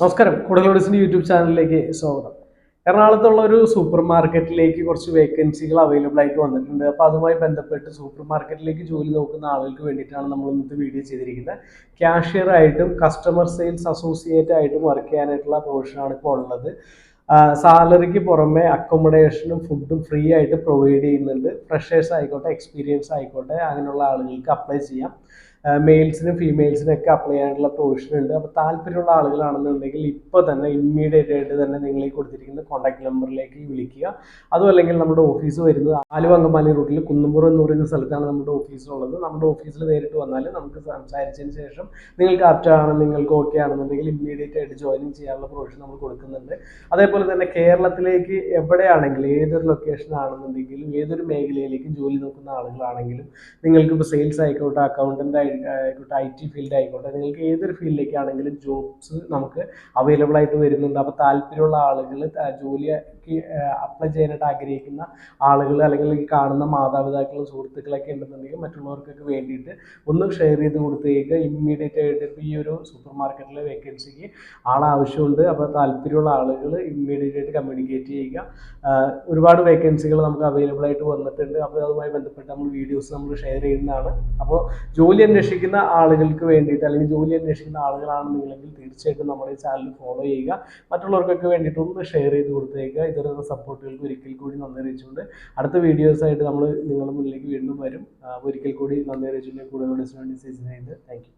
നമസ്കാരം. കുടലോഡിസിന്റെ യൂട്യൂബ് ചാനലിലേക്ക് സ്വാഗതം. എറണാകുളത്തുള്ള ഒരു സൂപ്പർ മാർക്കറ്റിലേക്ക് കുറച്ച് വേക്കൻസികൾ അവൈലബിൾ ആയിട്ട് വന്നിട്ടുണ്ട്. അപ്പോൾ അതുമായി ബന്ധപ്പെട്ട് സൂപ്പർ മാർക്കറ്റിലേക്ക് ജോലി നോക്കുന്ന ആളുകൾക്ക് വേണ്ടിയിട്ടാണ് നമ്മൾ ഇന്നത്തെ വീഡിയോ ചെയ്തിരിക്കുന്നത്. ക്യാഷ്യർ ആയിട്ടും കസ്റ്റമർ സെയിൽസ് അസോസിയേറ്റ് ആയിട്ടും വർക്ക് ചെയ്യാനായിട്ടുള്ള പ്രൊഫഷനാണ് ഇപ്പോൾ ഉള്ളത്. സാലറിക്ക് പുറമെ അക്കോമഡേഷനും ഫുഡും ഫ്രീ ആയിട്ട് പ്രൊവൈഡ് ചെയ്യുന്നുണ്ട്. ഫ്രഷേഴ്സ് ആയിക്കോട്ടെ എക്സ്പീരിയൻസ് ആയിക്കോട്ടെ അങ്ങനെയുള്ള ആളുകൾക്ക് അപ്ലൈ ചെയ്യാം. മെയിൽസിനും ഫീമെയിൽസിനും ഒക്കെ അപ്ലൈ ചെയ്യാനുള്ള പ്രൊവിഷൻ ഉണ്ട്. അപ്പോൾ താല്പര്യമുള്ള ആളുകളാണെന്നുണ്ടെങ്കിൽ ഇപ്പോൾ തന്നെ ഇമ്മീഡിയറ്റ് ആയിട്ട് തന്നെ നിങ്ങൾ ഈ കൊടുത്തിരിക്കുന്ന കോൺടാക്ട് നമ്പറിലേക്ക് വിളിക്കുക. അതുമല്ലെങ്കിൽ നമ്മുടെ ഓഫീസ് വരുന്നത് ആലുവ അങ്കമാലി റൂട്ടിൽ കുന്നുമ്പുറം എന്ന് പറയുന്ന സ്ഥലത്താണ് നമ്മുടെ ഓഫീസിലുള്ളത് നമ്മുടെ ഓഫീസിൽ നേരിട്ട് വന്നാൽ നമുക്ക് സംസാരിച്ചതിന് ശേഷം നിങ്ങൾക്ക് ആപ്റ്റ് ആണ് നിങ്ങൾക്ക് ഓക്കെ ആണെന്നുണ്ടെങ്കിൽ ഇമ്മീഡിയറ്റ് ആയിട്ട് ജോയിനിങ് ചെയ്യാനുള്ള പ്രൊവിഷൻ നമ്മൾ കൊടുക്കുന്നുണ്ട്. അതേപോലെ തന്നെ കേരളത്തിലേക്ക് എവിടെയാണെങ്കിലും ഏതൊരു ലൊക്കേഷൻ ആണെന്നുണ്ടെങ്കിലും ഏതൊരു മേഖലയിലേക്ക് ജോലി നോക്കുന്ന ആളുകളാണെങ്കിലും നിങ്ങൾക്ക് ഇപ്പോൾ സെയിൽസ് ആയിക്കോട്ടെ അക്കൗണ്ടന്റ് ആയിക്കോട്ടെ ഐ ടി ഫീൽഡ് ആയിക്കോട്ടെ നിങ്ങൾക്ക് ഏതൊരു ഫീൽഡിലേക്കാണെങ്കിലും ജോബ്സ് നമുക്ക് അവൈലബിൾ ആയിട്ട് വരുന്നുണ്ട്. അപ്പോൾ താല്പര്യമുള്ള ആളുകൾ ജോലിക്ക് അപ്ലൈ ചെയ്യാനായിട്ട് ആഗ്രഹിക്കുന്ന ആളുകൾ അല്ലെങ്കിൽ ഈ കാണുന്ന മാതാപിതാക്കളും സുഹൃത്തുക്കളൊക്കെ ഉണ്ടെന്നുണ്ടെങ്കിൽ മറ്റുള്ളവർക്കൊക്കെ വേണ്ടിയിട്ട് ഒന്ന് ഷെയർ ചെയ്ത് കൊടുത്തേക്ക്. ഇമ്മീഡിയറ്റ് ആയിട്ട് ഇപ്പോൾ ഈ ഒരു സൂപ്പർ മാർക്കറ്റിലെ വേക്കൻസിക്ക് ആളാവശ്യമുണ്ട്. അപ്പോൾ താല്പര്യമുള്ള ആളുകൾ ഇമ്മീഡിയറ്റ് ആയിട്ട് കമ്മ്യൂണിക്കേറ്റ് ചെയ്യുക. ഒരുപാട് വേക്കൻസികൾ നമുക്ക് അവൈലബിൾ ആയിട്ട് വന്നിട്ടുണ്ട്. അപ്പോൾ അതുമായി ബന്ധപ്പെട്ട് നമ്മൾ വീഡിയോസ് നമ്മൾ ഷെയർ ചെയ്യുന്നതാണ്. അപ്പോൾ ജോലി അന്വേഷിക്കുന്ന ആളുകൾക്ക് വേണ്ടിയിട്ട് അല്ലെങ്കിൽ ജോലി അന്വേഷിക്കുന്ന ആളുകളാണെന്നുണ്ടെങ്കിൽ തീർച്ചയായിട്ടും നമ്മുടെ ഈ ചാനൽ ഫോളോ ചെയ്യുക. മറ്റുള്ളവർക്കൊക്കെ വേണ്ടിയിട്ട് ഒന്ന് ഷെയർ ചെയ്ത് കൊടുത്തേക്കുക. ഇത്തരത്തിലുള്ള സപ്പോർട്ടുകൾക്ക് ഒരിക്കൽ കൂടി നന്ദി അറിയിച്ചുകൊണ്ട് അടുത്ത വീഡിയോസായിട്ട് നമ്മൾ നിങ്ങളുടെ മുന്നിലേക്ക് വീണ്ടും വരും. ഒരിക്കൽ കൂടി നന്ദി അറിയിച്ചുകൊണ്ട് കൂടുതൽ വേണ്ടി സീസൺ ചെയ്ത് താങ്ക് യു